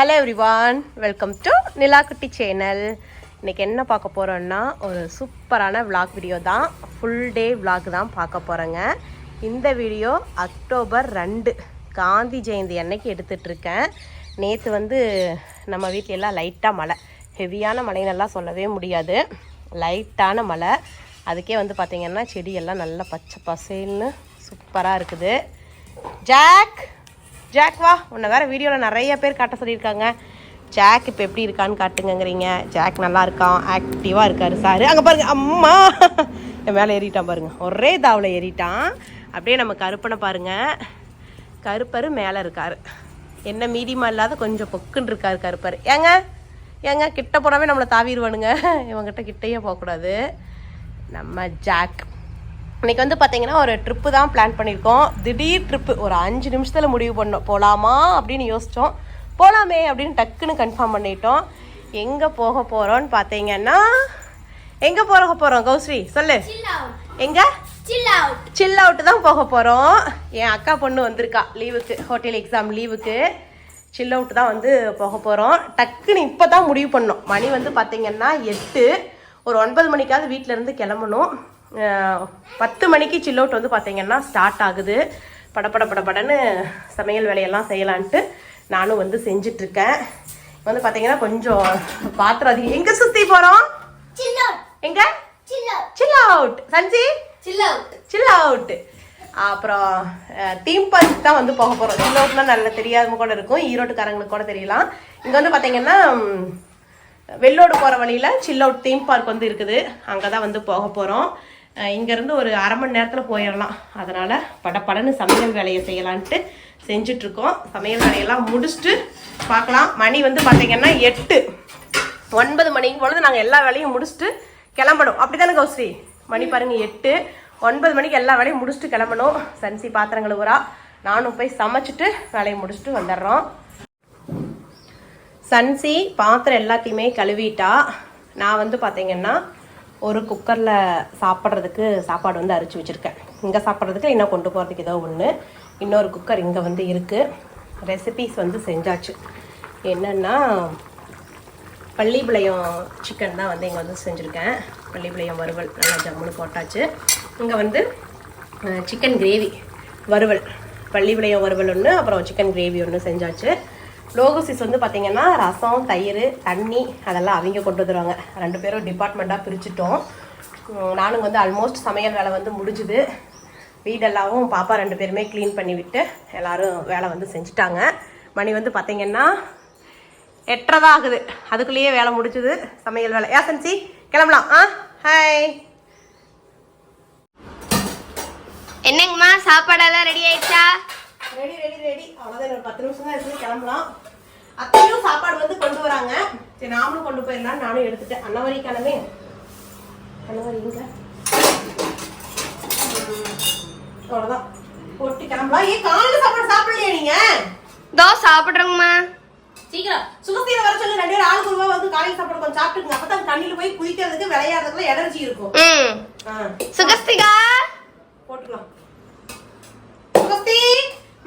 Hello everyone welcome to Nilakutti channel இன்னைக்கு என்ன பார்க்க போகிறோன்னா ஒரு சூப்பரான விளாக் வீடியோ தான். ஃபுல் டே விளாக் தான் பார்க்க போகிறோங்க இந்த வீடியோ அக்டோபர் ரெண்டு. காந்தி ஜெயந்தி அன்னைக்கு எடுத்துட்ருக்கேன் நேற்று வந்து நம்ம வீட்டிலெல்லாம் லைட்டாக மழை. ஹெவியான மழைன்னெல்லாம் சொல்லவே முடியாது. லைட்டான மழை. அதுக்கே வந்து பார்த்திங்கன்னா செடியெல்லாம் நல்லா பச்சை பசேல்னு சூப்பராக இருக்குது. ஜாக் ஜாக் வா. உன்னை வேறு வீடியோவில் நிறைய பேர் காட்ட சொல்லியிருக்காங்க. ஜாக் இப்போ எப்படி இருக்கான்னு காட்டுங்கங்கிறீங்க. ஜாக் நல்லா இருக்கான். ஆக்டிவாக இருக்காரு சார். அங்கே பாருங்க. அம்மா. என் மேலே ஏறிட்டான் பாருங்க. ஒரே தாவில் ஏறிட்டான். அப்படியே நம்ம கருப்பனை பாருங்க. கருப்பர் மேலே இருக்கார். என்ன மீடியமாக இல்லாத கொஞ்சம் பொக்குன்னு இருக்கார் கருப்பர். ஏங்க? ஏங்க? கிட்ட போனாவே நம்மளை தாவிடுவானுங்க இவங்ககிட்ட கிட்டேயே போகக்கூடாது. நம்ம ஜாக் இன்னைக்கு வந்து பார்த்தீங்கன்னா ஒரு ட்ரிப்பு தான் பிளான் பண்ணியிருக்கோம். திடீர் ட்ரிப்பு ஒரு அஞ்சு நிமிஷத்தில் முடிவு பண்ணோம் போகலாமா அப்படின்னு யோசித்தோம் போகலாமே அப்படின்னு டக்குன்னு கன்ஃபார்ம் பண்ணிட்டோம். எங்கே போக போகிறோன்னு பார்த்தீங்கன்னா எங்கே போக போகிறோம் கௌஸ்ரீ சொல்லு. எங்கே. சில் அவுட் தான் போக போகிறோம் என் அக்கா பொண்ணு வந்திருக்கா லீவுக்கு ஹோட்டல் எக்ஸாம் லீவுக்கு சில் அவுட் தான் வந்து போக போகிறோம் டக்குன்னு இப்போ தான் முடிவு பண்ணோம். மணி வந்து பார்த்தீங்கன்னா எட்டு. ஒரு ஒன்பது மணிக்காவது வீட்ல இருந்து கிளம்பணும். பத்து மணிக்கு சில் அவுட் வந்து பார்த்தீங்கன்னா ஸ்டார்ட் ஆகுது. படபட படபடன்னு சமையல் வேலையெல்லாம் செய்யலான்ட்டு நானும் வந்து செஞ்சிட்ருக்கேன். வந்து பார்த்தீங்கன்னா கொஞ்சம் பாத்திரம் அதிகம். எங்கே சுற்றி போகிறோம். எங்கே. சில் அவுட் சஞ்சி Chill out. சில் அவுட் அப்புறம் தீம் பார்க் தான் வந்து போக போகிறோம் சில் அவுட்னா நல்லா தெரியாதவங்க கூட இருக்கும். ஈரோட்டுக்காரங்களுக்கு கூட தெரியலாம். இங்கே வந்து பார்த்தீங்கன்னா வெள்ளோடு போகிற வழியில் சில் அவுட் தீம் பார்க் வந்து இருக்குது. அங்கே தான் வந்து போக போகிறோம் இங்கேருந்து ஒரு அரை மணி நேரத்தில் போயிடலாம். அதனால் படப்படன்னு சமையல் வேலையை செய்யலான்ட்டு செஞ்சிட்ருக்கோம். சமையல் வேலையெல்லாம் முடிச்சுட்டு பார்க்கலாம். மணி வந்து பார்த்தீங்கன்னா எட்டு. ஒன்பது மணிக்கு பொழுது நாங்கள் எல்லா வேலையும் முடிச்சுட்டு கிளம்பணும். அப்படி தானே கௌஸ்ரீ? மணி பாருங்கள் எட்டு. ஒன்பது மணிக்கு எல்லா வேலையும் முடிச்சுட்டு கிளம்பணும். சன்சி பாத்திரங்கள் ஊரா நானும் போய் சமைச்சிட்டு வேலையை முடிச்சுட்டு வந்துடுறோம். சன்சி பாத்திரம் எல்லாத்தையுமே கழுவிட்டா நான் வந்து பார்த்தீங்கன்னா ஒரு குக்கரில் சாப்பிட்றதுக்கு சாப்பாடு வந்து அரிச்சு வச்சுருக்கேன். இங்கே சாப்பிட்றதுக்கு இன்னும் கொண்டு போகிறதுக்கு ஏதோ ஒன்று இன்னொரு குக்கர் இங்கே வந்து இருக்குது ரெசிபீஸ் வந்து செஞ்சாச்சு. என்னென்னா பள்ளிப்பாளையம் சிக்கன் தான் வந்து இங்கே வந்து செஞ்சுருக்கேன். பள்ளிப்பாளையம் வறுவல் நல்லா ஜம்முன்னு போட்டாச்சு. இங்கே வந்து சிக்கன் கிரேவி வறுவல். பள்ளிப்பாளையம் வறுவல் ஒன்று அப்புறம் சிக்கன் கிரேவி ஒன்று செஞ்சாச்சு. லோகோசிஸ் வந்து பார்த்திங்கன்னா ரசம் தயிர் தண்ணி அதெல்லாம் அவங்க கொண்டு வந்துடுவாங்க ரெண்டு பேரும் டிபார்ட்மெண்ட்டாக பிரிச்சுட்டோம். நானும் வந்து ஆல்மோஸ்ட் சமையல் வேலை வந்து முடிஞ்சுது. வீடெல்லாம் பாப்பா ரெண்டு பேருமே க்ளீன் பண்ணி விட்டு எல்லோரும் வேலை வந்து செஞ்சுட்டாங்க. மணி வந்து பார்த்திங்கன்னா எட்டரை தான் ஆகுது. அதுக்குள்ளேயே வேலை முடிச்சுது சமையல் வேலை. ஏன் சன்சி கிளம்பலாம். ஆ ஹாய் என்னங்கம்மா சாப்பாடெல்லாம் ரெடி ஆயிடுச்சா? Ready ready ready. அவ்வளோதான் ஒரு பத்து நிமிஷம் தான் இருக்குது கிளம்பலாம். அத்தையும் சாப்பாடு வந்து கொண்டு வராங்க. சரி நாமளும் கொண்டு போயிடலாம் நானும் எடுத்துட்டேன். அன்னவரி கிளம்பே. அன்னவரி இங்க ம், அவ்வளோதான் போட்டு கிளம்பலாம். ஏன் காலையில் சாப்பாடு சாப்பிடலையா நீங்க? தோ சாப்பிட்றோங்கம்மா. சீக்கிரம். சுகசீர வர சொல்லி. ரெண்டு பேரும் ஆளுக்கு ரூபா வந்து காலையில் சாப்பாடு கொஞ்சம் சாப்பிட்டுங்க அப்பதான் தண்ணியில போய் குதிக்கிறதுக்கு விளையாடுறதுக்குள்ள எனர்ஜி இருக்கும். சுகஸ்திகா? போட்டுக்கலாம். சுகஸ்தி!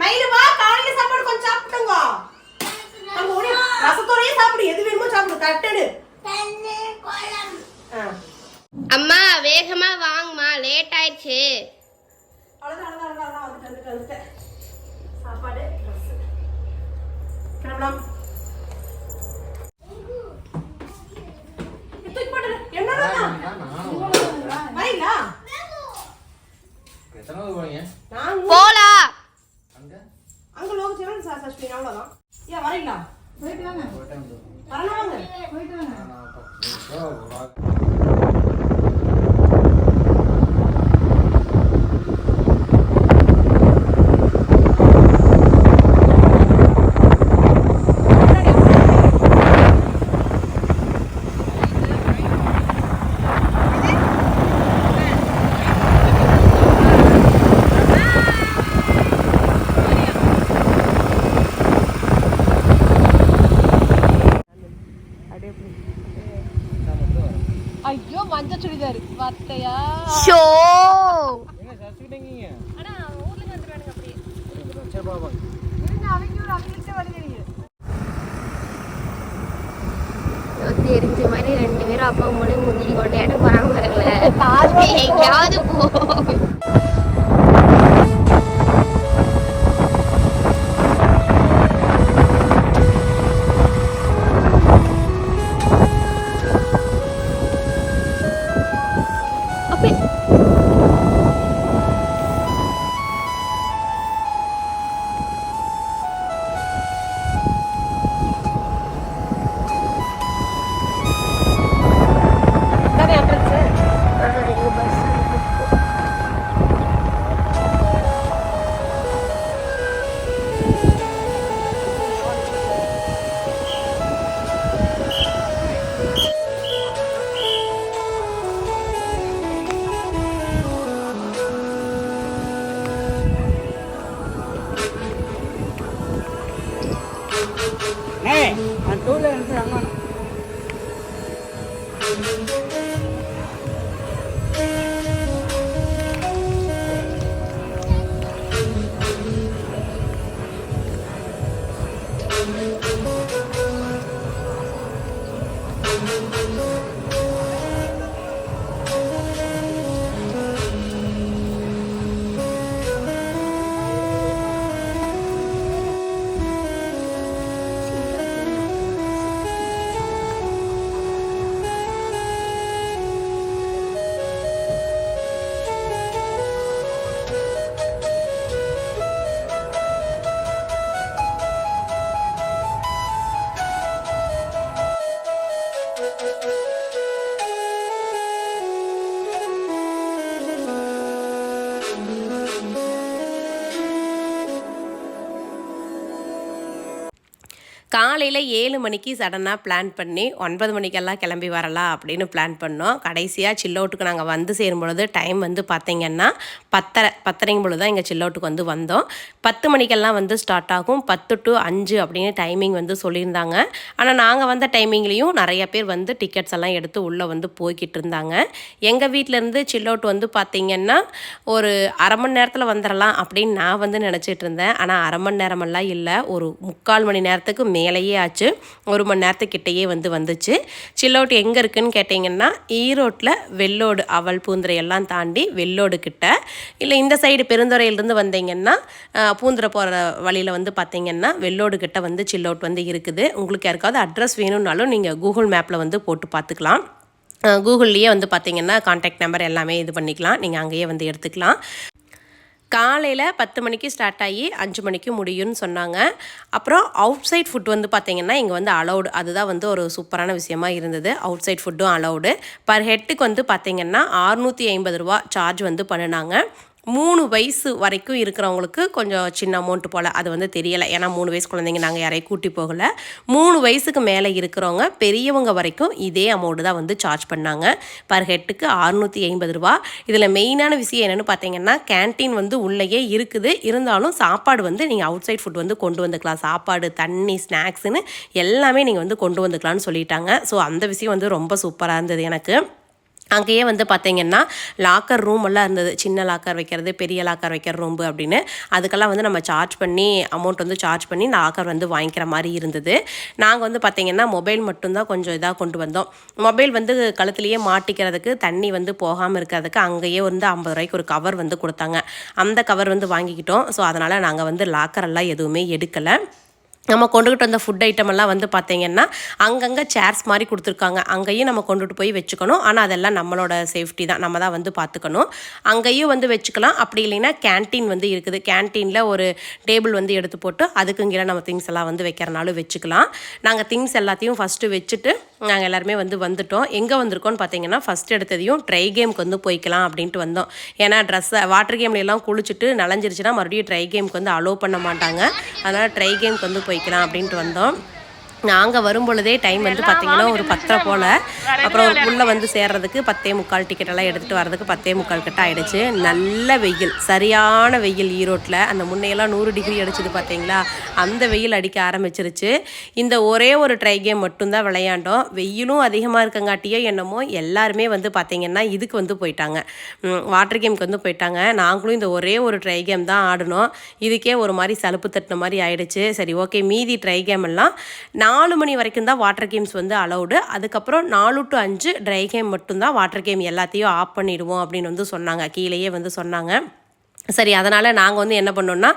மயிலு வா காலையில சாப்பாடு கொஞ்சம் சாப்பிட்டுங்க ரசத்தோடயே சாப்பிடு. எது வேணுமோ சாப்பிடு. கட்டடு ஆ. அம்மா வேகமா வாங்கம்மா. லேட் ஆயிடுச்சு. சாப்பாடு ட்ரெஸ் கிளம்பலாம் தூக்கி போட்டுரு. என்னடா வரீங்களா எத்தனாவது போறீங்க நான் போலாம் அங்க அங்க லோகச்சேவன் சார் சஷ்மி அவ்வளவுதான். ஏன் வரீங்களா? போயிட்டு வந்து வரணும் வாங்க. நான் பத்து காலையில் ஏழு மணிக்கு சடனாக பிளான் பண்ணி ஒன்பது மணிக்கெல்லாம் கிளம்பி வரலாம் அப்படின்னு பிளான் பண்ணோம். கடைசியாக சில்லோட்டுக்கு நாங்கள் வந்து சேரும் பொழுது டைம் வந்து பார்த்தீங்கன்னா பத்தரை பத்தரைங்கும் பொழுது தான் இங்கே சில்லோட்டுக்கு வந்து வந்தோம். பத்து மணிக்கெல்லாம் வந்து ஸ்டார்ட் ஆகும். பத்து டு அஞ்சு அப்படின்னு டைமிங் வந்து சொல்லியிருந்தாங்க. ஆனால் நாங்கள் வந்த டைமிங்லேயும் நிறைய பேர் வந்து டிக்கெட்ஸ் எல்லாம் எடுத்து உள்ளே வந்து போய்கிட்டு இருந்தாங்க. எங்கள் வீட்டிலேருந்து சில்லவுட் வந்து பார்த்தீங்கன்னா ஒரு அரை மணி நேரத்தில் வந்துடலாம் அப்படின்னு நான் வந்து நினச்சிட்டு இருந்தேன். ஆனால் அரை மணி நேரமெல்லாம் இல்லை. ஒரு முக்கால் மணி நேரத்துக்கு மே மேலேயே ஆச்சு. ஒரு மணி நேரத்துக்கிட்டேயே வந்து வந்துச்சு. சில்லவுட் எங்கே இருக்குதுன்னு கேட்டிங்கன்னா ஈரோட்டில் வெள்ளோடு அவல் பூந்துரை எல்லாம் தாண்டி வெள்ளோடு கிட்ட. இல்லை இந்த சைடு பெருந்துறையிலேருந்து வந்தீங்கன்னா அஹ், பூந்துரை போகிற வழியில் வந்து பார்த்தீங்கன்னா வெள்ளோடு கிட்ட வந்து சில்லவுட் வந்து இருக்குது. உங்களுக்கு யாருக்காவது அட்ரஸ் வேணும்னாலும் நீங்கள் கூகுள் மேப்பில் வந்து போட்டு பார்த்துக்கலாம் கூகுள்லேயே வந்து பார்த்தீங்கன்னா காண்டாக்ட் நம்பர் எல்லாமே இது பண்ணிக்கலாம். நீங்கள் அங்கேயே வந்து எடுத்துக்கலாம். காலையில் பத்து மணிக்கு ஸ்டார்ட் ஆகி அஞ்சு மணிக்கு முடியும்னு சொன்னாங்க. அப்புறம் அவுட் சைட் ஃபுட் வந்து பார்த்திங்கன்னா இங்கே வந்து அலௌடு அதுதான் வந்து ஒரு சூப்பரான விஷயமா இருந்தது. அவுட் சைட் ஃபுட்டும் அலௌடு பர் ஹெட்டுக்கு வந்து பார்த்திங்கன்னா ஆறுநூற்றி ஐம்பது ரூபா சார்ஜ் வந்து பண்ணினாங்க. மூணு வயசு வரைக்கும் இருக்கிறவங்களுக்கு கொஞ்சம் சின்ன அமௌண்ட் போல். அது வந்து தெரியலை. ஏன்னா மூணு வயசு குழந்தைங்க நாங்கள் யாரையும் கூட்டி போகலை. மூணு வயசுக்கு மேலே இருக்கிறவங்க பெரியவங்க வரைக்கும் இதே அமௌண்ட்டு தான் வந்து சார்ஜ் பண்ணாங்க. பர் ஹெட்டுக்கு அறுநூற்றி ஐம்பது ரூபா. இதில் மெயினான விஷயம் என்னென்னு பார்த்தீங்கன்னா கேன்டீன் வந்து உள்ளேயே இருக்குது. இருந்தாலும் சாப்பாடு வந்து நீங்கள் அவுட் சைட் ஃபுட் வந்து கொண்டு வந்துக்கலாம். சாப்பாடு தண்ணி ஸ்நாக்ஸுன்னு எல்லாமே நீங்கள் வந்து கொண்டு வந்துக்கலாம்னு சொல்லிட்டாங்க. ஸோ அந்த விஷயம் வந்து ரொம்ப சூப்பராக இருந்தது எனக்கு. அங்கேயே வந்து பார்த்தீங்கன்னா லாக்கர் ரூம் எல்லாம் இருந்தது. சின்ன லாக்கர் வைக்கிறது பெரிய லாக்கர் வைக்கிற ரூம் அப்படின்னு. அதுக்கெல்லாம் வந்து நம்ம சார்ஜ் பண்ணி அமௌண்ட் வந்து சார்ஜ் பண்ணி லாக்கர் வந்து வாங்கிக்கிற மாதிரி இருந்தது. நாங்கள் வந்து பார்த்தீங்கன்னா மொபைல் மட்டும்தான் கொஞ்சம் இதாக கொண்டு வந்தோம். மொபைல் வந்து கழுத்துலேயே மாட்டிக்கிறதுக்கு தண்ணி வந்து போகாமல் இருக்கிறதுக்கு அங்கேயே வந்து ஐம்பது ரூபாய்க்கு ஒரு கவர் வந்து கொடுத்தாங்க. அந்த கவர் வந்து வாங்கிக்கிட்டோம். ஸோ அதனால் நாங்கள் வந்து லாக்கர் எல்லாம் எதுவுமே எடுக்கலை. நம்ம கொண்டுகிட்டு வந்த ஃபுட் ஐட்டம் எல்லாம் வந்து பார்த்தீங்கன்னா அங்கங்கே சேர்ஸ் மாதிரி கொடுத்துருக்காங்க. அங்கேயும் நம்ம கொண்டுட்டு போய் வச்சுக்கணும். ஆனால் அதெல்லாம் நம்மளோட சேஃப்டி தான். நம்ம தான் வந்து பார்த்துக்கணும் அங்கேயும் வந்து வச்சுக்கலாம். அப்படி இல்லைன்னா கேன்டீன் வந்து இருக்குது. கேன்டீனில் ஒரு டேபிள் வந்து எடுத்து போட்டு அதுக்கு நம்ம திங்ஸ் எல்லாம் வந்து வைக்கிறனாலும் வச்சுக்கலாம். நாங்கள் திங்ஸ் எல்லாத்தையும் ஃபஸ்ட்டு வச்சுட்டு நாங்கள் எல்லாருமே வந்து வந்துட்டோம். எங்கே வந்திருக்கோம்னு பார்த்தீங்கன்னா ஃபஸ்ட் எடுத்ததையும் ட்ரை கேமுக்கு வந்து போய்க்கலாம் அப்படின்ட்டு வந்தோம். ஏன்னா ட்ரெஸ்ஸை வாட்டர் கேம்லாம் குளிச்சுட்டு நலஞ்சிருச்சுன்னா மறுபடியும் ட்ரை கேமுக்கு வந்து அலோவ் பண்ண மாட்டாங்க. அதனால் ட்ரை கேமுக்கு வந்து போய்க்கலாம் அப்படின்ட்டு வந்தோம். நாங்கள் வரும் பொழுதே டைம் வந்து பார்த்தீங்கன்னா ஒரு பத்தரை போல். அப்புறம் உள்ளே வந்து சேர்றதுக்கு பத்தே முக்கால் டிக்கெட் எல்லாம் எடுத்துகிட்டு வரதுக்கு பத்தே முக்கால் கிட்ட ஆயிடுச்சு. நல்ல வெயில் சரியான வெயில் ஈரோட்டில் அந்த முன்னையெல்லாம் நூறு டிகிரி அடிச்சது பார்த்தீங்களா அந்த வெயில் அடிக்க ஆரம்பிச்சிருச்சு. இந்த ஒரே ஒரு ட்ரை கேம் மட்டும்தான் விளையாண்டோம். வெயிலும் அதிகமாக இருக்கங்காட்டியோ என்னமோ எல்லாருமே வந்து பார்த்தீங்கன்னா இதுக்கு வந்து போயிட்டாங்க. வாட்டர் கேமுக்கு வந்து போயிட்டாங்க. நாங்களும் இந்த ஒரே ஒரு ட்ரை கேம் தான் ஆடினோம். இதுக்கே ஒரு மாதிரி சலுப்பு தட்டின மாதிரி ஆயிடுச்சு. சரி ஓகே மீதி ட்ரை கேம் எல்லாம் நாலு மணி வரைக்கும் தான் வாட்டர் கேம்ஸ் வந்து அலௌடு அதுக்கப்புறம் நாலு டு அஞ்சு ட்ரை கேம் மட்டும்தான் வாட்டர் கேம் எல்லாத்தையும் ஆஃப் பண்ணிடுவோம் அப்படின்னு வந்து சொன்னாங்க. கீழேயே வந்து சொன்னாங்க. சரி அதனால் நாங்கள் வந்து என்ன பண்ணோம்னா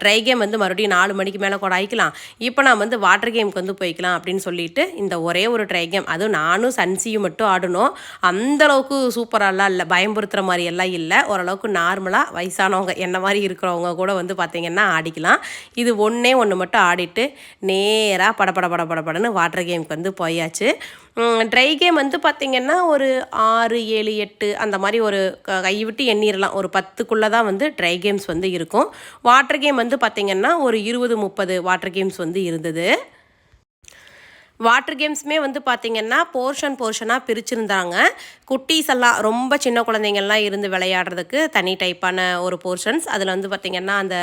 ட்ரை கேம் வந்து மறுபடியும் நாலு மணிக்கு மேலே கூட ஆயிக்கலாம். இப்போ நான் வந்து வாட்டர் கேமுக்கு வந்து போய்க்கலாம் அப்படின்னு சொல்லிட்டு இந்த ஒரே ஒரு ட்ரை கேம் அதுவும் நானும் சன்சியும் மட்டும் ஆடணும். அந்தளவுக்கு சூப்பராகலாம் இல்லை பயம்புறுத்துற மாதிரி எல்லாம் இல்லை. ஓரளவுக்கு நார்மலாக வயசானவங்க என்ன மாதிரி இருக்கிறவங்க கூட வந்து பார்த்திங்கன்னா ஆடிக்கலாம். இது ஒன்றே ஒன்று மட்டும் ஆடிட்டு நேராக படப்பட பட படன்னு வாட்டர் கேமுக்கு வந்து போயாச்சு. ட்ரை கேம் வந்து பார்த்திங்கன்னா ஒரு ஆறு ஏழு எட்டு அந்த மாதிரி ஒரு க- எண்ணிடலாம் விட்டு ஒரு பத்துக்குள்ளே தான் வந்து ட்ரை கேம்ஸ் வந்து இருக்கும். வாட்டர் கேம் வந்து பார்த்திங்கன்னா ஒரு இருபது முப்பது வாட்டர் கேம்ஸ் வந்து இருந்தது. வாட்டர் கேம்ஸுமே வந்து பார்த்திங்கன்னா போர்ஷன் போர்ஷனாக பிரிச்சிருந்தாங்க. குட்டீஸ் எல்லாம் ரொம்ப சின்ன குழந்தைங்கள்லாம் இருந்து விளையாடுறதுக்கு தனி டைப்பான ஒரு போர்ஷன்ஸ் அதில் வந்து பார்த்திங்கன்னா அந்த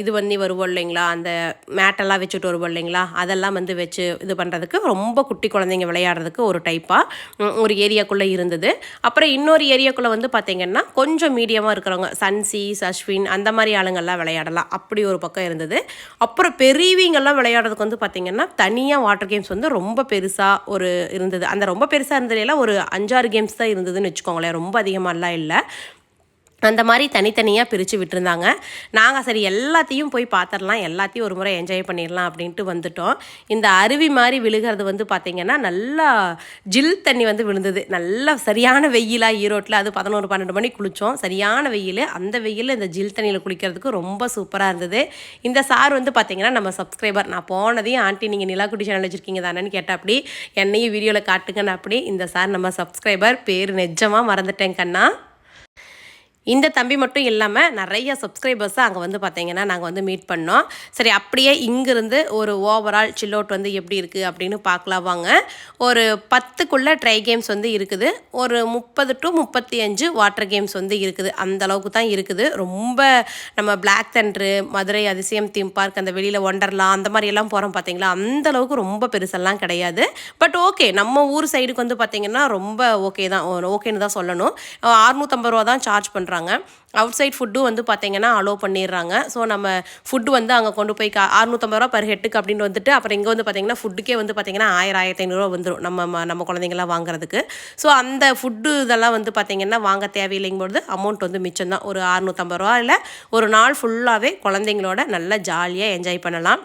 இது வந்து வருவோம் இல்லைங்களா? அந்த மேட்டெல்லாம் வச்சுட்டு வருவோம் இல்லைங்களா? அதெல்லாம் வந்து வச்சு இது பண்ணுறதுக்கு ரொம்ப குட்டி குழந்தைங்க விளையாடுறதுக்கு ஒரு டைப்பாக ஒரு ஏரியாக்குள்ளே இருந்தது. அப்புறம் இன்னொரு ஏரியாக்குள்ளே வந்து பார்த்திங்கன்னா கொஞ்சம் மீடியமாக இருக்கிறவங்க சன்சி அஸ்வின் அந்த மாதிரி ஆளுங்கள்லாம் விளையாடலாம். அப்படி ஒரு பக்கம் இருந்தது. அப்புறம் பெரியவங்கெல்லாம் விளையாடுறதுக்கு வந்து பார்த்திங்கன்னா தனியாக வாட்டர் கேம்ஸ் வந்து ரொம்ப பெருசாக ஒரு இருந்தது. அந்த ரொம்ப பெருசாக இருந்ததுலாம் ஒரு அஞ்சாறு கேம்ஸ் தான் இருந்ததுன்னு வச்சுக்கோங்களேன். ரொம்ப அதிகமாகலாம் இல்லை. அந்த மாதிரி தனித்தனியாக பிரித்து விட்டுருந்தாங்க. நாங்கள் சரி எல்லாத்தையும் போய் பார்த்துடலாம் எல்லாத்தையும் ஒரு முறை என்ஜாய் பண்ணிடலாம் அப்படின்ட்டு வந்துட்டோம். இந்த அருவி மாதிரி விழுகிறது வந்து பார்த்திங்கன்னா நல்லா ஜில் தண்ணி வந்து விழுந்தது. நல்லா சரியான வெயிலாக ஈரோட்டில் அது பதினோரு பன்னெண்டு மணி குளித்தோம் சரியான வெயில். அந்த வெயிலில் இந்த ஜில் தண்ணியில் குளிக்கிறதுக்கு ரொம்ப சூப்பராக இருந்தது. இந்த சார் வந்து பார்த்திங்கன்னா நம்ம சப்ஸ்கிரைபர் நான் போனதையும் ஆண்டி நீங்கள் நிலாக்குட்டி சேனல் வச்சுருக்கீங்க தானேன்னு கேட்டால் அப்படி. என்னையும் வீடியோவில் காட்டுங்கன்னு அப்படி. இந்த சார் நம்ம சப்ஸ்கிரைபர் பேர் நெஜமாக மறந்துட்டேன் கண்ணா. இந்த தம்பி மட்டும் இல்லாமல் நிறைய சப்ஸ்கிரைபர்ஸை அங்கே வந்து பார்த்தீங்கன்னா நாங்கள் வந்து மீட் பண்ணோம். சரி அப்படியே இங்கேருந்து ஒரு ஓவரால் சில் அவுட் வந்து எப்படி இருக்குது அப்படின்னு பார்க்கலாம் வாங்க. ஒரு பத்துக்குள்ளே ட்ரை கேம்ஸ் வந்து இருக்குது. ஒரு முப்பது டு முப்பத்தி அஞ்சு வாட்டர் கேம்ஸ் வந்து இருக்குது. அந்த அளவுக்கு தான் இருக்குது. ரொம்ப நம்ம பிளாக் தண்ட்ரு மதுரை அதிசயம் தீம் பார்க் அந்த வெளியில் ஒண்டர்லாம் அந்த மாதிரி எல்லாம் போகிறோம் பார்த்தீங்களா அந்த அளவுக்கு ரொம்ப பெருசெல்லாம் கிடையாது. பட் ஓகே நம்ம ஊர் சைடுக்கு வந்து பார்த்தீங்கன்னா ரொம்ப ஓகே தான். ஓகேன்னு தான் சொல்லணும். அறுநூத்தம்பது ரூபா தான் சார்ஜ் பண்ணுறாங்க அவுட் சைட் ஃபுட்டும் வந்து பார்த்திங்கன்னா அலோவ் பண்ணிடுறாங்க. ஸோ நம்ம ஃபுட்டு வந்து அங்கே கொண்டு போய் கா அறுநூற்றம்பது ரூபா பர் ஹெட்டுக்கு அப்படின்னு வந்துட்டு அப்புறம் இங்கே வந்து பார்த்தீங்கன்னா ஃபுட்டுக்கே வந்து பார்த்தீங்கன்னா ஆயிரம் ஆயிரத்தி ஐநூறுரூவா வந்துடும் நம்ம நம்ம குழந்தைங்களாம் வாங்குறதுக்கு. ஸோ அந்த ஃபுட்டு இதெல்லாம் வந்து பார்த்திங்கன்னா வாங்க தேவையில்லைங்கும்போது அமௌண்ட் வந்து மிச்சம் தான் ஒரு அறுநூற்றம்பது ரூபா இல்லை ஒரு நாள் ஃபுல்லாகவே குழந்தைங்களோட நல்லா ஜாலியாக என்ஜாய் பண்ணலாம்.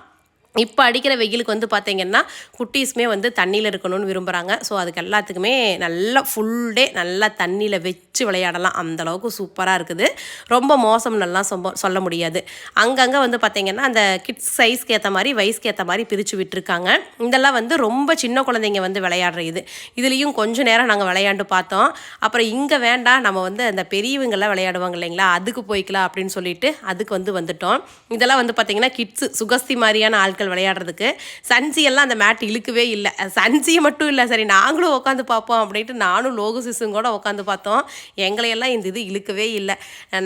இப்போ அடிக்கிற வெயிலுக்கு வந்து பார்த்தீங்கன்னா குட்டீஸுமே வந்து தண்ணியில் இருக்கணும்னு விரும்புகிறாங்க ஸோ அதுக்கு எல்லாத்துக்குமே நல்லா ஃபுல் டே நல்லா தண்ணியில் வச்சு விளையாடலாம். அந்தளவுக்கு சூப்பராக இருக்குது. ரொம்ப மோசம்னெல்லாம் சொம்ப சொல்ல முடியாது. அங்கங்கே வந்து பார்த்தீங்கன்னா அந்த கிட்ஸ் சைஸ்க்கு ஏற்ற மாதிரி வயசுக்கு ஏற்ற மாதிரி பிரித்து விட்டுருக்காங்க. இதெல்லாம் வந்து ரொம்ப சின்ன குழந்தைங்க வந்து விளையாடுற இது. இதுலேயும் கொஞ்சம் நேரம் நாங்கள் விளையாண்டு பார்த்தோம். அப்புறம் இங்கே வேண்டாம் நம்ம வந்து அந்த பெரியவங்களாம் விளையாடுவாங்க இல்லைங்களா? அதுக்கு போய்க்கலாம் அப்படின்னு சொல்லிட்டு அதுக்கு வந்து வந்துட்டோம். இதெல்லாம் வந்து பார்த்தீங்கன்னா கிட்ஸு சுகஸ்தி மாதிரியான ஆட்கள் விளையாடுறதுக்கு சன்சி எல்லாம் அந்த மேட் இழுக்கவே இல்லை. சன்சி மட்டும் இல்லை சரி நாங்களும் உட்காந்து பார்ப்போம் அப்படின்ட்டு நானும் லோகு சிசும் கூட உட்காந்து பார்த்தோம் எங்களையெல்லாம் இந்த இது இழுக்கவே இல்லை.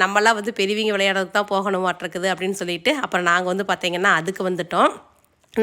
நம்மளாம் வந்து பெரியவங்க விளையாடுறதுக்கு தான் போகணும் மாட்டிருக்குது அப்படின்னு சொல்லிட்டு அப்புறம் நாங்கள் வந்து பார்த்தீங்கன்னா அதுக்கு வந்துட்டோம்.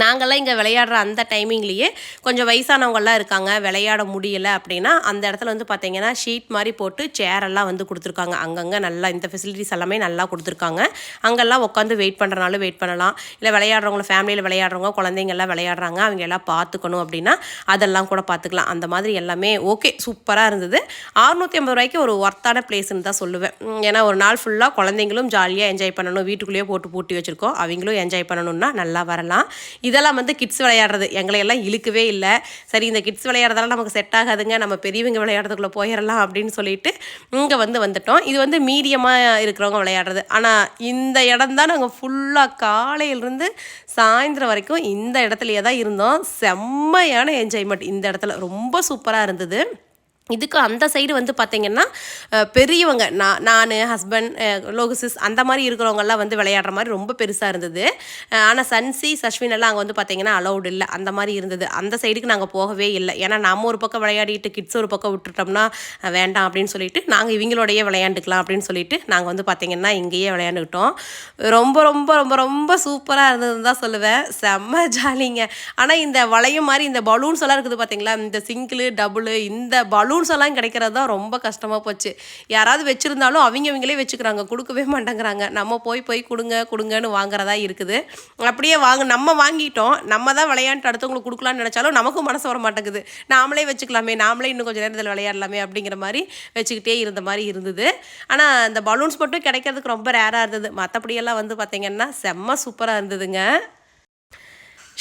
நாங்கள்லாம் இங்கே விளையாடுற அந்த டைமிங்லேயே கொஞ்சம் வயசானவங்கள்லாம் இருக்காங்க. விளையாட முடியல அப்படின்னா அந்த இடத்துல வந்து பார்த்தீங்கன்னா ஷீட் மாதிரி போட்டு சேரெல்லாம் வந்து கொடுத்துருக்காங்க. அங்கங்கே நல்லா இந்த ஃபெசிலிட்டிஸ் எல்லாமே நல்லா கொடுத்துருக்காங்க. அங்கெல்லாம் உட்காந்து வெயிட் பண்ணுறனாலும் வெயிட் பண்ணலாம். இல்லை விளையாடுறவங்கள ஃபேமிலியில் விளையாடுறவங்க குழந்தைங்கள்லாம் விளையாடுறாங்க. அவங்க எல்லாம் பார்த்துக்கணும் அப்படின்னா அதெல்லாம் கூட பார்த்துக்கலாம் அந்த மாதிரி எல்லாமே ஓகே சூப்பராக இருந்தது. அறுநூற்றி ஐம்பது ரூபாய்க்கு ஒரு ஒர்த்தான பிளேஸ்ன்னு தான் சொல்லுவேன். ஏன்னா ஒரு நாள் ஃபுல்லாக குழந்தைங்களும் ஜாலியாக என்ஜாய் பண்ணணும். வீட்டுக்குள்ளேயே போட்டு பூட்டி வச்சுருக்கோம். அவங்களும் என்ஜாய் பண்ணணும்னா நல்லா வரலாம். இதெல்லாம் வந்து கிட்ஸ் விளையாடுறது. எங்களை எல்லாம் இழுக்கவே இல்லை. சரி இந்த கிட்ஸ் விளையாடுறதெல்லாம் நமக்கு செட் ஆகாதுங்க. நம்ம பெரியவங்க விளையாடுறதுக்குள்ளே போயிடலாம் அப்படின்னு சொல்லிட்டு இங்கே வந்து வந்துட்டோம். இது வந்து மீடியமாக இருக்கிறவங்க விளையாடுறது. ஆனால் இந்த இடம் தான் நாங்கள் ஃபுல்லாக காலையிலேருந்து சாயந்தரம் வரைக்கும் இந்த இடத்துலையே தான் இருந்தோம். செம்மையான என்ஜாய்மெண்ட் இந்த இடத்துல ரொம்ப சூப்பராக இருந்தது. இதுக்கு அந்த சைடு வந்து பார்த்தீங்கன்னா பெரியவங்க நான் நான் ஹஸ்பண்ட் லோகசிஸ் அந்த மாதிரி இருக்கிறவங்கெல்லாம் வந்து விளையாடுற மாதிரி ரொம்ப பெருசாக இருந்தது. ஆனால் சன்சி சஷ்வின் எல்லாம் அங்கே வந்து பார்த்தீங்கன்னா அலௌடு இல்லை. அந்த மாதிரி இருந்தது. அந்த சைடுக்கு நாங்கள் போகவே இல்லை. ஏன்னா நம்ம ஒரு பக்கம் விளையாடிட்டு கிட்ஸ் ஒரு பக்கம் விட்டுட்டோம்னா வேண்டாம் அப்படின்னு சொல்லிட்டு நாங்கள் இவங்களோடையே விளையாண்டுக்கலாம் அப்படின்னு சொல்லிட்டு நாங்கள் வந்து பார்த்தீங்கன்னா இங்கேயே விளையாண்டுக்கிட்டோம். ரொம்ப ரொம்ப ரொம்ப ரொம்ப சூப்பராக இருந்ததுன்னு தான் சொல்லுவேன். செம்ம ஜாலிங்க ஆனால் இந்த வளையம் மாதிரி இந்த பலூன்ஸ் எல்லாம் இருக்குது பார்த்தீங்களா இந்த சிங்கிள் டபுள் இந்த பலூன் பலூன்ஸ் எல்லாம் கிடைக்கிறது தான் ரொம்ப கஷ்டமாக போச்சு. யாராவது வச்சுருந்தாலும் அவங்க அவங்களே வச்சுக்கிறாங்க. கொடுக்கவே மாட்டேங்கிறாங்க. நம்ம போய் போய் கொடுங்க கொடுங்கன்னு வாங்குறதா இருக்குது. அப்படியே வாங்க நம்ம வாங்கிட்டோம். நம்ம தான் விளையாண்டு அடுத்தவங்களுக்கு கொடுக்கலான்னு நினச்சாலும் நமக்கும் மனசு வர மாட்டேங்குது. நாமளே வச்சுக்கலாமே நாமளே இன்னும் கொஞ்சம் நேரத்தில் விளையாடலாமே அப்படிங்கிற மாதிரி வச்சுக்கிட்டே இருந்த மாதிரி இருந்தது. ஆனால் இந்த பலூன்ஸ் மட்டும் கிடைக்கிறதுக்கு ரொம்ப ரேராக இருந்தது. மற்றபடியெல்லாம் வந்து பார்த்திங்கன்னா செம்ம சூப்பராக இருந்ததுங்க.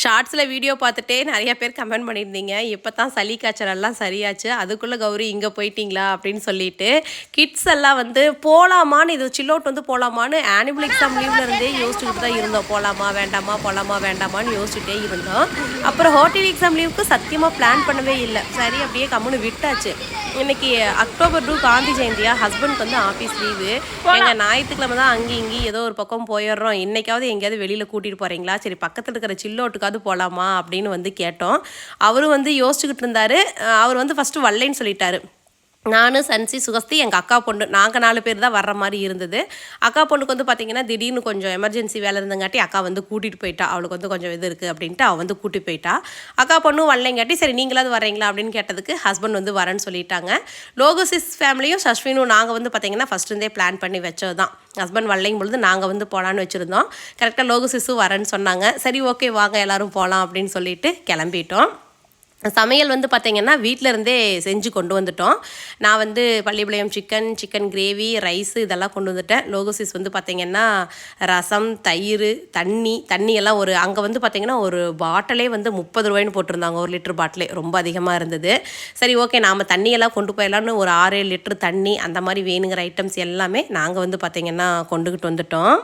ஷார்ட்ஸில் வீடியோ பார்த்துட்டே நிறைய பேர் கமெண்ட் பண்ணியிருந்தீங்க. இப்போ தான் சளி காய்ச்சல் எல்லாம் சரியாச்சு. அதுக்குள்ளே கௌரி இங்கே போயிட்டீங்களா? அப்படின்னு சொல்லிட்டு கிட்ஸ் எல்லாம் வந்து போகலாமான்னு இது சில்லோட் வந்து போகலாமான்னு ஆனிமல் எக்ஸாம் லீவ்ல இருந்தே யோசிச்சுட்டு தான் இருந்தோம். போகலாமா வேண்டாமா போகலாமா வேண்டாமான்னு யோசிச்சுட்டே இருந்தோம். அப்புறம் ஹோட்டல் எக்ஸாம் லீவுக்கு சத்தியமாக பிளான் பண்ணவே இல்லை. சரி அப்படியே கம்முன்னு விட்டாச்சு. இன்னைக்கு அக்டோபர் டூ காந்தி ஜெயந்தியா ஹஸ்பண்ட்க்கு வந்து ஆஃபீஸ் லீவு எங்கள் ஞாயிற்றுக்கிழமை தான் அங்கேயும் இங்கேயும் ஏதோ ஒரு பக்கம் போயிடுறோம். இன்னைக்காவது எங்கேயாவது வெளியில் கூட்டிகிட்டு போகிறீங்களா சரி பக்கத்தில் இருக்கிற சில்லோட்டுக்காவது போகலாமா அப்படின்னு வந்து கேட்டோம். அவரும் வந்து யோசிச்சுக்கிட்டு இருந்தாரு. அவர் வந்து ஃபஸ்ட்டு வரலைன்னு சொல்லிட்டாரு. நான் சன்சி சுகஸ்தி எங்கள் அக்கா பொண்ணு நாங்கள் நாலு பேர் தான் வர்ற மாதிரி இருந்தது. அக்கா பொண்ணுக்கு வந்து பார்த்தீங்கன்னா திடீர்னு கொஞ்சம் எமர்ஜென்சி வேலை இருந்தங்காட்டி அக்கா வந்து கூட்டிகிட்டு போயிட்டா. அவளுக்கு வந்து கொஞ்சம் இது இருக்குது அப்படின்ட்டு அவள் வந்து கூட்டி போயிட்டா. அக்கா பொண்ணும் வரலைங்காட்டி சரி நீங்களாவது வரீங்களா அப்படின்னு கேட்டதுக்கு ஹஸ்பண்ட் வந்து வரேன்னு சொல்லிட்டாங்க. லோகோசிஸ் ஃபேமிலியும் சஷ்வினும் நாங்கள் வந்து பார்த்திங்கன்னா ஃபஸ்ட் இருந்தே பிளான் பண்ணி வச்சது தான் ஹஸ்பண்ட் வரலைங்கும் பொழுது நாங்கள் வந்து போகலான்னு வச்சுருந்தோம். கரெக்டாக லோகோசிஸும் வரேன்னு சொன்னாங்க. சரி ஓகே வாங்க எல்லோரும் போகலாம் அப்படின்னு சொல்லிட்டு கிளம்பிட்டோம். சமையல் வந்து பார்த்திங்கன்னா வீட்டில் இருந்தே செஞ்சு கொண்டு வந்துட்டோம். நான் வந்து Pallipalayam chicken chicken gravy rice இதெல்லாம் கொண்டு வந்துட்டேன். லோகோசிஸ் வந்து பார்த்திங்கன்னா ரசம் தயிர் தண்ணி தண்ணி எல்லாம் ஒரு அங்கே வந்து பார்த்திங்கன்னா ஒரு பாட்டிலே வந்து முப்பது ரூபாய்னு போட்டிருந்தாங்க. ஒரு லிட்டர் பாட்டிலே ரொம்ப அதிகமாக இருந்தது. சரி ஓகே நாம் தண்ணியெல்லாம் கொண்டு போயிடலாம்னு ஒரு ஆறு ஏழு லிட்டர் தண்ணி அந்த மாதிரி வேணுங்கிற ஐட்டம்ஸ் எல்லாமே நாங்கள் வந்து பார்த்திங்கன்னா கொண்டுக்கிட்டு வந்துட்டோம்.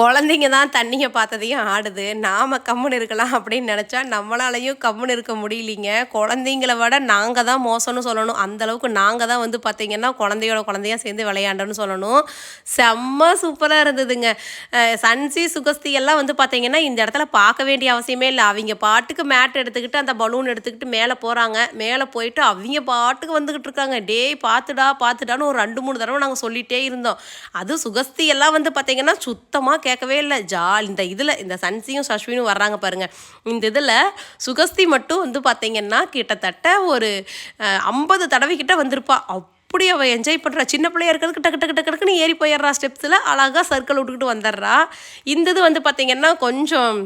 குழந்தைங்க தான் தண்ணியை பார்த்ததையும் ஆடுது. நாம் கம்முன்னு இருக்கலாம் அப்படின்னு நினச்சா நம்மளாலையும் கம்முன்னு இருக்க முடியலிங்க. குழந்தைங்கள விட நாங்கள் தான் மோசம்னு சொல்லணும். அந்த அளவுக்கு நாங்கள் தான் வந்து பார்த்திங்கன்னா குழந்தையோட குழந்தையா சேர்ந்து விளையாண்டோன்னு சொல்லணும். செம்ம சூப்பராக இருந்ததுங்க. சன்சி சுகஸ்தி எல்லாம் வந்து பார்த்திங்கன்னா இந்த இடத்துல பார்க்க வேண்டிய அவசியமே இல்லை. அவங்க பாட்டுக்கு மேட் எடுத்துக்கிட்டு அந்த பலூன் எடுத்துக்கிட்டு மேலே போகிறாங்க மேலே போயிட்டு அவங்க பாட்டுக்கு வந்துக்கிட்டு இருக்காங்க. டேய் பார்த்துடா பார்த்துடான்னு ஒரு ரெண்டு மூணு தடவை நாங்கள் சொல்லிகிட்டே இருந்தோம். அது சுகஸ்தி எல்லாம் வந்து பார்த்திங்கன்னா சுத்தமாக கேட்கவே இல்லை. ஜால் இந்த இதில் இந்த சன்சியும் சஷ்வினும் வர்றாங்க பாருங்கள் இந்த இதில் சுகஸ்தி மட்டும் வந்து பார்த்திங்கன்னா கிட்டத்தட்ட ஒரு ஐம்பது தடவை கிட்ட வந்திருப்பா. அப்படி அவள் என்ஜாய் பண்ணுறா சின்ன பிள்ளையா இருக்கிறதுக்கு டக்கு டக்கு டக்கு டக்குன்னு ஏறி போயிடுறா ஸ்டெப்ஸில் அழகாக சர்க்கிள் விட்டுக்கிட்டு வந்துடுறா. இந்த இது வந்து பார்த்திங்கன்னா கொஞ்சம்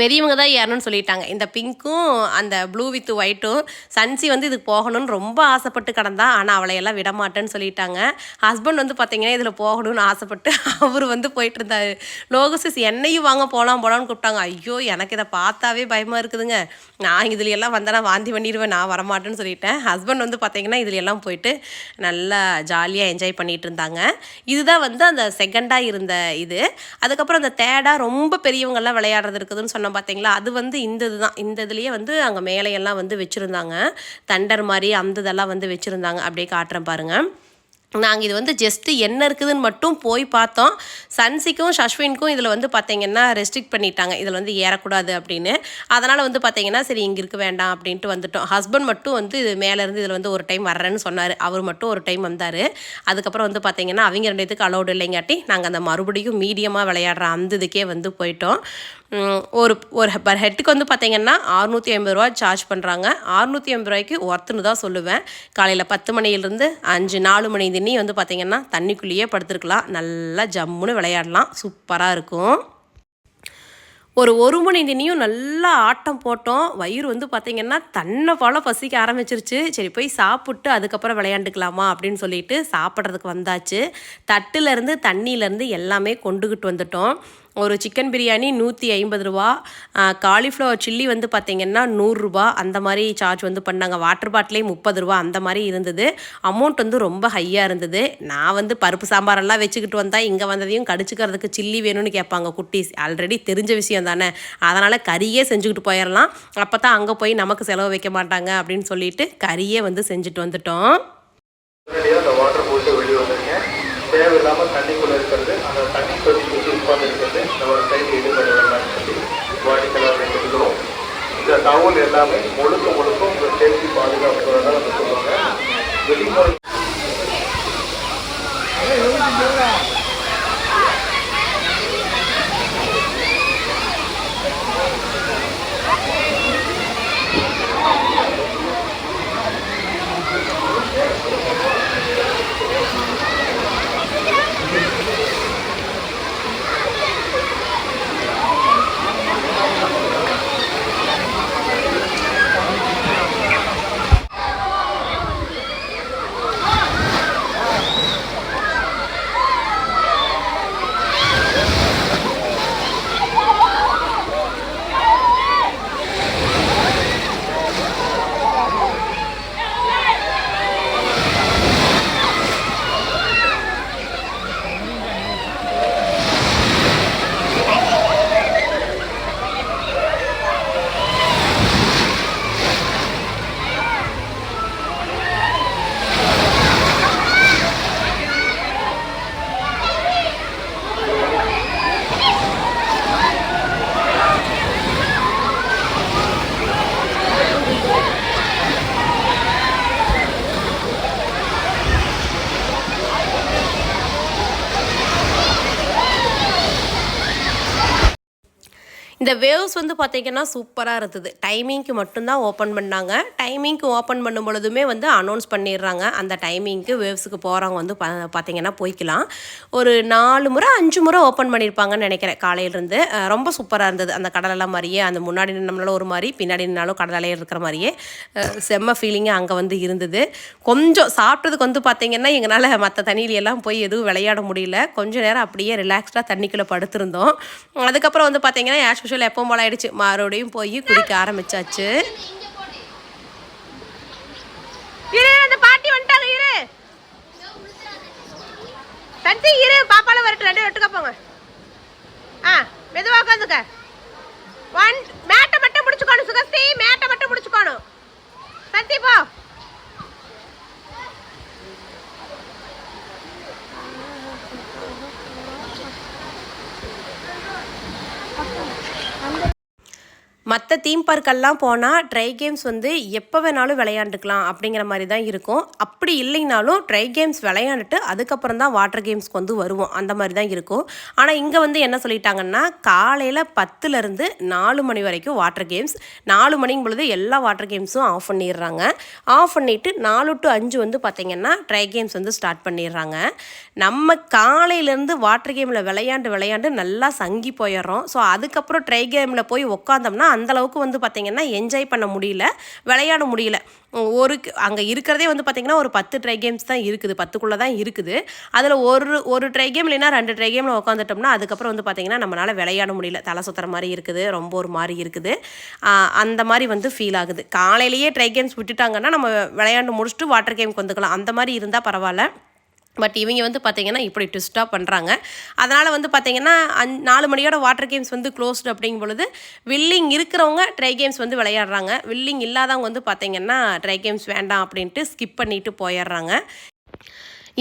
பெரியவங்க தான் ஏறணும்னு சொல்லிட்டாங்க. இந்த பிங்க்கும் அந்த ப்ளூ வித் ஒயிட்டும் சன்சி வந்து இதுக்கு போகணும்னு ரொம்ப ஆசைப்பட்டு கிடந்தா ஆனால் அவளை எல்லாம் விட மாட்டேன்னு சொல்லிட்டாங்க. ஹஸ்பண்ட் வந்து பார்த்தீங்கன்னா இதில் போகணும்னு ஆசைப்பட்டு அவர் வந்து போயிட்டு இருந்தாரு லோகசிஸ் என்னையும் வாங்க போகலாம் போகலான்னு கூப்பிட்டாங்க. ஐயோ எனக்கு இதை பார்த்தாவே பயமாக இருக்குதுங்க. நான் இதில் எல்லாம் வந்தேன்னா வாந்தி பண்ணிடுவேன் நான் வரமாட்டேன்னு சொல்லிட்டேன். ஹஸ்பண்ட் வந்து பார்த்தீங்கன்னா இதில் எல்லாம் போயிட்டு நல்லா ஜாலியாக என்ஜாய் பண்ணிட்டு இருந்தாங்க இதுதான் வந்து அந்த செகண்டாக இருந்த இது. அதுக்கப்புறம் அந்த தேர்டாக ரொம்ப பெரியவங்கள்லாம் விளையாடுறது இருக்குதுன்னு சொன்னோம் பார்த்தீங்களா அது வந்து இந்த இதுதான் இந்த இதுலேயே வந்து அங்கே மேலையெல்லாம் வந்து வச்சுருந்தாங்க. தண்டர் மாதிரி அந்த இதெல்லாம் வந்து வச்சுருந்தாங்க. அப்படியே காட்டுறேன் பாருங்கள் நாங்கள் இது வந்து ஜஸ்ட்டு என்ன இருக்குதுன்னு மட்டும் போய் பார்த்தோம். சன்சிக்கும் ஷஷ்வின்க்கும் இதில் வந்து பார்த்தீங்கன்னா ரெஸ்ட்ரிக்ட் பண்ணிட்டாங்க. இதில் வந்து ஏறக்கூடாது அப்படின்னு. அதனால் வந்து பார்த்தீங்கன்னா சரி இங்கே இருக்க வேண்டாம் அப்படின்ட்டு வந்துட்டோம். ஹஸ்பண்ட் மட்டும் வந்து இது மேலேருந்து இதில் வந்து ஒரு டைம் வர்றேன்னு சொன்னார். அவர் மட்டும் ஒரு டைம் வந்தார். அதுக்கப்புறம் வந்து பார்த்தீங்கன்னா அவங்க ரெண்டு இதுக்கு அலௌடு இல்லைங்காட்டி நாங்கள் அந்த மறுபடியும் மீடியமாக விளையாடுற அந்த இதுக்கே வந்து போயிட்டோம். ஒரு ஒரு பர் ஹெட்டுக்கு வந்து பார்த்தீங்கன்னா அறுநூற்றி ஐம்பது ரூபா சார்ஜ் பண்ணுறாங்க அறுநூற்றி ஐம்பது ரூபாய்க்கு ஒர்த்துன்னு தான் சொல்லுவேன். காலையில் பத்து மணியிலேருந்து அஞ்சு நாலு மணி தினி வந்து பார்த்தீங்கன்னா தண்ணிக்குள்ளேயே படுத்துருக்கலாம். நல்லா ஜம்முன்னு விளையாடலாம். சூப்பராக இருக்கும். ஒரு ஒரு மணி தினியும் நல்லா ஆட்டம் போட்டோம். வயிறு வந்து பார்த்திங்கன்னா தன்னை போல் பசிக்க ஆரம்பிச்சிருச்சு. சரி போய் சாப்பிட்டு அதுக்கப்புறம் விளையாண்டுக்கலாமா அப்படின்னு சொல்லிட்டு சாப்பிட்றதுக்கு வந்தாச்சு. தட்டுலேருந்து தண்ணியிலேருந்து எல்லாமே கொண்டுகிட்டு வந்துட்டோம். ஒரு சிக்கன் பிரியாணி நூற்றி ஐம்பது ரூபா. காலிஃப்ளவர் சில்லி வந்து பார்த்திங்கன்னா நூறுரூபா அந்த மாதிரி சார்ஜ் வந்து பண்ணாங்க. வாட்டர் பாட்டிலே முப்பது ரூபா. அந்த மாதிரி இருந்தது. அமௌண்ட் வந்து ரொம்ப ஹையாக இருந்தது. நான் வந்து பருப்பு சாம்பாரெல்லாம் வச்சுக்கிட்டு வந்தால் இங்கே வந்ததையும் கடிச்சிக்கிறதுக்கு சில்லி வேணும்னு கேட்பாங்க குட்டீஸ். ஆல்ரெடி தெரிஞ்ச விஷயம் தானே. அதனால் கறியே செஞ்சுக்கிட்டு போயிடலாம் அப்போ தான் அங்கே போய் நமக்கு செலவு வைக்க மாட்டாங்க அப்படின்னு சொல்லிட்டு கறியே வந்து செஞ்சுட்டு வந்துட்டோம். வாட்டர் போட்டு வெளியே வந்துருங்க. தேவையில்லாமல் தண்ணிக்குள்ளே இருக்கிறது. அந்த தண்ணி தொட்டி சுற்றி உட்கார்ந்துருக்கிறது நம்ம கையில் இது பண்ண வேண்டாம்னு சொல்லி வாடிக்கையாளர் சொல்லுவோம் இந்த தகவல் எல்லாமே முழுக்க முழுக்க உங்கள் சேஃப்டி பாதுகாப்பு நம்ம சொல்லுவாங்க. வெளிமுறை இந்த வேவ்ஸ் வந்து பார்த்திங்கன்னா சூப்பராக இருந்தது டைமிங்க்கு மட்டும்தான் ஓப்பன் பண்ணாங்க. டைமிங்க்கு ஓப்பன் பண்ணும் பொழுதுமே வந்து அனௌன்ஸ் பண்ணிடுறாங்க. அந்த டைமிங்க்கு வேவ்ஸுக்கு போகிறவங்க வந்து பா பார்த்திங்கன்னா போய்க்கலாம். ஒரு நாலு முறை அஞ்சு முறை ஓப்பன் பண்ணியிருப்பாங்கன்னு நினைக்கிறேன் காலையிலேருந்து. ரொம்ப சூப்பராக இருந்தது. அந்த கடலெல்லாம் மாதிரியே அந்த முன்னாடி நின்னாலும் ஒரு மாதிரி பின்னாடி நின்னாலும் கடலையே இருக்கிற மாதிரியே செம்ம ஃபீலிங்கு அங்கே வந்து இருந்தது. கொஞ்சம் சாப்பிட்டதுக்கு வந்து பார்த்திங்கன்னா எங்களால் மற்ற தண்ணியிலெல்லாம் போய் எதுவும் விளையாட முடியல. கொஞ்ச நேரம் அப்படியே ரிலாக்ஸ்டாக தண்ணிக்குள்ளே படுத்திருந்தோம். அதுக்கப்புறம் வந்து பார்த்தீங்கன்னா ஆஸ் யூஷுவல் எப்பவும் போல ஆயிடுச்சு. மறுபடியும் போய் குடிக்க ஆரம்பிச்சாச்சு. இரு அந்த பாட்டி வந்துட்டாங்க இரு. தந்தி இரு. பாப்பால வரட்டு ரெண்டு ஒட்டுக்க போங்க. ஆ மெதுவாக உட்காந்துக்க ஒன் மேட்டை மட்டும் முடிச்சுக்கணும் சுகஸ்தி. மேட்டை மட்டும் முடிச்சுக்கணும். தந்தி போ. மற்ற தீம் பார்க்கெல்லாம் போனால் ட்ரை கேம்ஸ் வந்து எப்போ வேணாலும் விளையாண்டுக்கலாம் அப்படிங்கிற மாதிரி தான் இருக்கும். அப்படி இல்லைனாலும் ட்ரை கேம்ஸ் விளையாண்டுட்டு அதுக்கப்புறம் தான் வாட்டர் கேம்ஸ்க்கு வந்து வருவோம். அந்த மாதிரி தான் இருக்கும். ஆனால் இங்கே வந்து என்ன சொல்லிட்டாங்கன்னா காலையில் பத்துலேருந்து நாலு மணி வரைக்கும் வாட்டர் கேம்ஸ் நாலு மணிங்கும் பொழுது எல்லா வாட்டர் கேம்ஸும் ஆஃப் பண்ணிடுறாங்க. ஆஃப் பண்ணிவிட்டு நாலு டு அஞ்சு வந்து பார்த்திங்கன்னா ட்ரை கேம்ஸ் வந்து ஸ்டார்ட் பண்ணிடுறாங்க. நம்ம காலையிலேருந்து வாட்டர் கேமில் விளையாண்டு விளையாண்டு நல்லா சங்கி போயிடுறோம். ஸோ அதுக்கப்புறம் ட்ரை கேமில் போய் உட்காந்தோம்னா அந்த அளவுக்கு வந்து பார்த்திங்கன்னா என்ஜாய் பண்ண முடியல விளையாட முடியல. ஒரு அங்கே இருக்கிறதே வந்து பார்த்திங்கன்னா ஒரு பத்து ட்ரை கேம்ஸ் தான் இருக்குது பத்துக்குள்ளே தான் இருக்குது. அதில் ஒரு ஒரு ட்ரை கேம் இல்லைன்னா ரெண்டு ட்ரை கேமில் உட்காந்துட்டோம்னா அதுக்கப்புறம் வந்து பார்த்திங்கன்னா நம்மளால் விளையாட முடியல. தலை சுற்றுற மாதிரி இருக்குது ரொம்ப ஒரு மாதிரி இருக்குது. அந்த மாதிரி வந்து ஃபீல் ஆகுது. காலையிலேயே ட்ரை கேம்ஸ் விட்டுட்டாங்கன்னா நம்ம விளையாண்டு முடிச்சுட்டு வாட்டர் கேமுக்கு வந்துக்கலாம். அந்த மாதிரி இருந்தால் பரவாயில்ல. பட் இவங்க வந்து பார்த்தீங்கன்னா இப்படி ட்விஸ்ட்டாக பண்ணுறாங்க அதனால் வந்து பார்த்தீங்கன்னா அந் நாலு மணியோட வாட்டர் கேம்ஸ் வந்து க்ளோஸ்டு அப்படிங்கும் பொழுது வில்லிங் இருக்கிறவங்க ட்ரை கேம்ஸ் வந்து விளையாடுறாங்க. வில்லிங் இல்லாதவங்க வந்து பார்த்தீங்கன்னா ட்ரை கேம்ஸ் வேண்டாம் அப்படின்ட்டு ஸ்கிப் பண்ணிட்டு போயிடுறாங்க.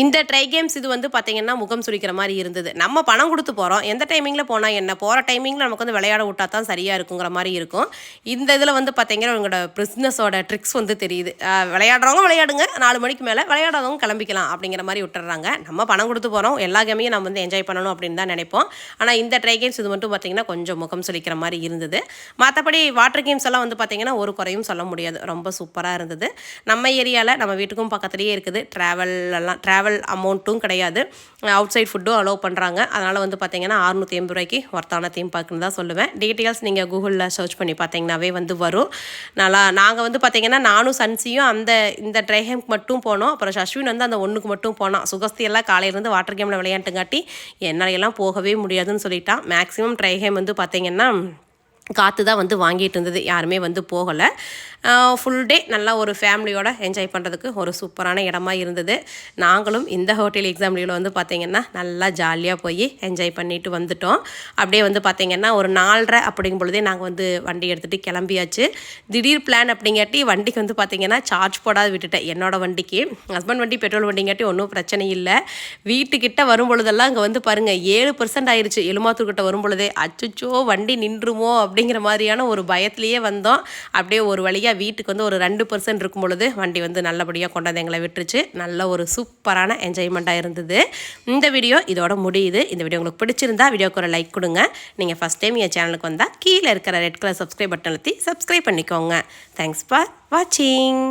இந்த ட்ரை கேம்ஸ் இது வந்து பார்த்தீங்கன்னா முகம் சுழிக்கிற மாதிரி இருந்தது. நம்ம பணம் கொடுத்து போகிறோம் எந்த டைமிங்கில் போனால் என்ன? போகிற டைமிங்கில் நமக்கு வந்து விளையாட விட்டா தான் சரியாக இருக்குங்கிற மாதிரி இருக்கும். இந்த இதில் வந்து பார்த்தீங்கன்னா உங்களோட பிஸ்னஸோட ட்ரிக்ஸ் வந்து தெரியுது. விளையாடுறவங்க விளையாடுங்க. நாலு மணிக்கு மேலே விளையாடாதவங்க கிளம்பிக்கலாம் அப்படிங்கிற மாதிரி விட்டுறாங்க. நம்ம பணம் கொடுத்து போகிறோம் எல்லா கேமையும் நம்ம வந்து என்ஜாய் பண்ணணும் அப்படின்னு தான் நினைப்போம். ஆனால் இந்த ட்ரை கேம்ஸ் இது மட்டும் பார்த்தீங்கன்னா கொஞ்சம் முகம் சுழிக்கிற மாதிரி இருந்தது. மற்றபடி வாட்டர் கேம்ஸ் எல்லாம் வந்து பார்த்தீங்கன்னா ஒரு குறையும் சொல்ல முடியாது. ரொம்ப சூப்பராக இருந்தது. நம்ம ஏரியாவில் நம்ம வீட்டுக்கும் பக்கத்துலேயே இருக்குது. ட்ராவல் எல்லாம் ட்ராவல் அமௌண்ட்டும் கிடையாது. அவுட் சைட் ஃபுட்டும் அலோவ் பண்ணுறாங்க அதனால் வந்து பார்த்திங்கன்னா அறுநூற்றி எண்பது ரூபாய்க்கு ஒர்த்தான தீம் பார்க்குன்னு தான் சொல்லுவேன். டீட்டெயில்ஸ் நீங்கள் கூகுளில் சர்ச் பண்ணி பார்த்தீங்கன்னாவே வந்து வரும். நல்லா நாங்கள் வந்து பார்த்திங்கன்னா நானும் சன்சியும் அந்த இந்த ட்ரைஹேம்க்கு மட்டும் போனோம். அப்புறம் சஷ்வின் வந்து அந்த ஒன்றுக்கு மட்டும் போனான். சுகஸ்தியெல்லாம் காலையிலேருந்து வாட்டர் கேமில் விளையாண்டுங்காட்டி என்னாலையெல்லாம் போகவே முடியாதுன்னு சொல்லிட்டான். மேக்ஸிமம் ட்ரைஹேம் வந்து பார்த்திங்கன்னா காற்று தான் வந்து வாங்கிட்டு இருந்தது யாருமே வந்து போகலை. ஃபுல் டே நல்லா ஒரு ஃபேமிலியோட என்ஜாய் பண்ணுறதுக்கு ஒரு சூப்பரான இடமா இருந்தது. நாங்களும் இந்த ஹோட்டல் எக்ஸாம் லீவில் வந்து பார்த்திங்கன்னா நல்லா ஜாலியாக போய் என்ஜாய் பண்ணிட்டு வந்துட்டோம். அப்படியே வந்து பார்த்திங்கன்னா ஒரு நாலரை அப்படிங்கும் பொழுதே நாங்கள் வந்து வண்டி எடுத்துகிட்டு கிளம்பியாச்சு. திடீர் பிளான் அப்படிங்காட்டி வண்டிக்கு வந்து பார்த்திங்கன்னா சார்ஜ் போடாது விட்டுட்டேன். என்னோடய வண்டிக்கு. ஹஸ்பண்ட் வண்டி பெட்ரோல் வண்டிங்காட்டி ஒன்றும் பிரச்சனை இல்லை. வீட்டுக்கிட்ட வரும் பொழுதெல்லாம் அங்கே வந்து பாருங்கள் ஏழு பர்சன்ட் ஆயிடுச்சு எலுமாத்தூர்கிட்ட வரும் பொழுதே அச்சுச்சோ வண்டி நின்றுமோ அப்படிங்கிற மாதிரியான ஒரு பயத்துலேயே வந்தோம். அப்படியே ஒரு வழியாக வீட்டுக்கு வந்து ஒரு ரெண்டு பர்சன்ட் இருக்கும் பொழுது வண்டி வந்து நல்லபடியாக கொண்டாந்து எங்களை விட்டுருச்சு. நல்ல ஒரு சூப்பரான என்ஜாய்மெண்ட்டாக இருந்தது. இந்த வீடியோ இதோட முடியுது. இந்த வீடியோ உங்களுக்கு பிடிச்சிருந்தா வீடியோக்கு ஒரு லைக் கொடுங்க. நீங்கள் ஃபஸ்ட் டைம் என் சேனலுக்கு வந்தால் கீழே இருக்கிற ரெட் கலர் சப்ஸ்கிரைப் பட்டன் அழுத்தி சப்ஸ்கிரைப் பண்ணிக்கோங்க. தேங்க்ஸ் ஃபார் வாட்சிங்